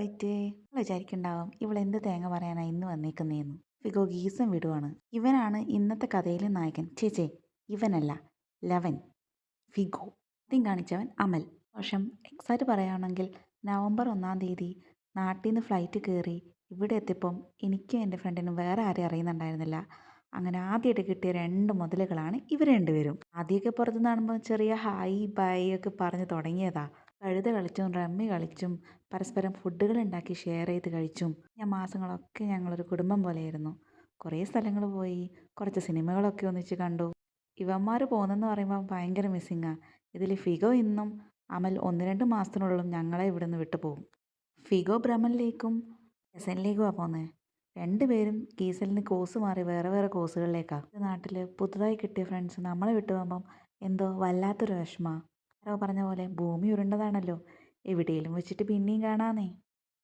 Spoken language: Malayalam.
ആയിട്ട് വിചാരിക്കുന്നുണ്ടാവും ഇവളെന്ത് തേങ്ങ പറയാനാ ഇന്ന് വന്നേക്കുന്നതെന്ന് ഫിഗോ ഗീസം വിടുവാണ്. ഇവനാണ് ഇന്നത്തെ കഥയിലെ നായകൻ. ചേച്ചേ ഇവനല്ല ലവൻ. ഫിഗോ ആദ്യം കാണിച്ചവൻ അമൽ. വർഷം എക്സാക്റ്റ് പറയുകയാണെങ്കിൽ നവംബർ ഒന്നാം തീയതി നാട്ടിൽ നിന്ന് ഫ്ലൈറ്റ് കയറി ഇവിടെ എത്തിയപ്പം എനിക്കും എന്റെ ഫ്രണ്ടിനും വേറെ ആരെയും അറിയുന്നുണ്ടായിരുന്നില്ല. അങ്ങനെ ആദ്യമായിട്ട് കിട്ടിയ രണ്ട് മുതലുകളാണ് ഇവർ രണ്ടുപേരും. ആദ്യമൊക്കെ പുറത്തുനിന്ന് കാണുമ്പോൾ ചെറിയ ഹായ് ബൈ ഒക്കെ പറഞ്ഞ് തുടങ്ങിയതാ. കഴുത കളിച്ചും റമ്മി കളിച്ചും പരസ്പരം ഫുഡുകൾ ഉണ്ടാക്കി ഷെയർ ചെയ്ത് കഴിച്ചും ഞാൻ മാസങ്ങളൊക്കെ ഞങ്ങളൊരു കുടുംബം പോലെയായിരുന്നു. കുറേ സ്ഥലങ്ങൾ പോയി കുറച്ച് സിനിമകളൊക്കെ ഒന്നിച്ച് കണ്ടു. ഇവന്മാർ പോകുന്നെന്ന് പറയുമ്പോൾ ഭയങ്കര മിസ്സിങ്ങാണ് ഇതിൽ ഫിഗോ ഇന്നും അമൽ ഒന്ന് രണ്ട് മാസത്തിനുള്ളിലും ഞങ്ങളെ ഇവിടെ നിന്ന് വിട്ടു പോകും. ഫിഗോ ഭ്രമനിലേക്കും എസനിലേക്കുമാണ് പോകുന്നത് രണ്ടുപേരും ഗീസലിൽ നിന്ന് കോഴ്സ് മാറി വേറെ വേറെ കോഴ്സുകളിലേക്കാണ് നാട്ടിൽ പുതുതായി കിട്ടിയ ഫ്രണ്ട്സ് നമ്മളെ വിട്ടു പോകുമ്പം എന്തോ വല്ലാത്തൊരു വിഷമമാണ് ആരോ പറഞ്ഞ പോലെ ഭൂമി ഉരുണ്ടതാണല്ലോ. എവിടെയെങ്കിലും വെച്ചിട്ട് പിന്നെയും കാണാന്നേ.